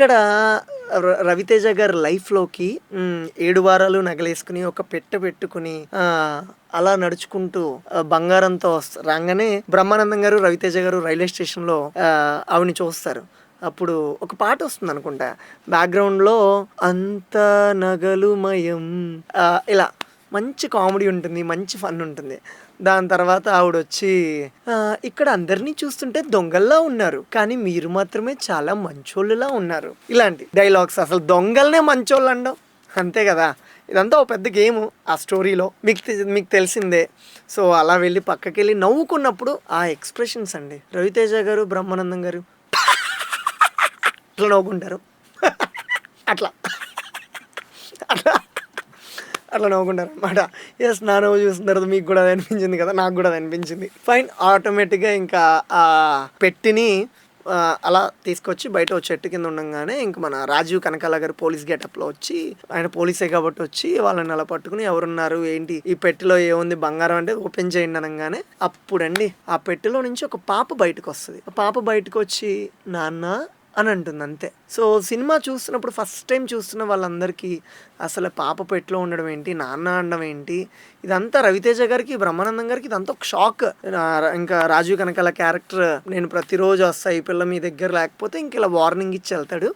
ఇక్కడ ర- రవితేజ గారి లైఫ్లోకి ఏడు వారాలు నగలేసుకుని ఒక పెట్ట పెట్టుకుని అలా నడుచుకుంటూ బంగారంతో రాగానే బ్రహ్మానందం గారు రవితేజ గారు రైల్వే స్టేషన్లో ఆవిని చూస్తారు. అప్పుడు ఒక పాట వస్తుంది అనుకుంటా బ్యాక్గ్రౌండ్లో అంత నగలుమయం ఇలా. మంచి కామెడీ ఉంటుంది మంచి ఫన్ ఉంటుంది. దాని తర్వాత ఆవిడ వచ్చి ఇక్కడ అందరినీ చూస్తుంటే దొంగల్లా ఉన్నారు కానీ మీరు మాత్రమే చాలా మంచోళ్ళులా ఉన్నారు. ఇలాంటి డైలాగ్స్ అసలు దొంగల్నే మంచోళ్ళు అండం అంతే కదా? ఇదంతా ఒక పెద్ద గేమ్ ఆ స్టోరీలో. మీకు మీకు తెలిసిందే. సో అలా వెళ్ళి పక్కకి వెళ్ళి నవ్వుకున్నప్పుడు ఆ ఎక్స్ప్రెషన్స్ అండి. రవితేజ గారు బ్రహ్మానందం గారు అట్లా నవ్వుకుంటారు. అట్లా. అట్లా. అట్లా నవ్వుకుంటారు అనమాట ఎస్ నా నవ్వు చూసిన తర్వాత మీకు కూడా అది అనిపించింది కదా నాకు కూడా అది అనిపించింది. ఫైన్ ఆటోమేటిక్గా ఇంకా ఆ పెట్టిని అలా తీసుకొచ్చి బయట ఒక చెట్టు కింద ఉండగానే ఇంక మన రాజీవ్ కనకాల గారు పోలీస్ గెటప్లో వచ్చి ఆయన పోలీసే కాబట్టి వచ్చి వాళ్ళని అలా పట్టుకుని ఎవరున్నారు ఏంటి ఈ పెట్టెలో ఏముంది బంగారం అంటే ఓపెన్ చేయండి అనగానే అప్పుడండి ఆ పెట్టెలో నుంచి ఒక పాప బయటకు వస్తుంది. ఆ పాప బయటకు వచ్చి నాన్న అని అంటుంది అంతే సో సినిమా చూస్తున్నప్పుడు ఫస్ట్ టైం చూస్తున్న వాళ్ళందరికీ అసలు పాప పెట్లో ఉండడం ఏంటి నాన్న అనడం ఏంటి ఇదంతా రవితేజ గారికి బ్రహ్మానందం గారికి ఇదంతా ఒక షాక్. ఇంకా రాజీవ్ కనకాల క్యారెక్టర్ నేను ప్రతిరోజు వస్తా ఈ పిల్ల మీ దగ్గర లేకపోతే ఇంక ఇలా వార్నింగ్ ఇచ్చి వెళ్తాడు.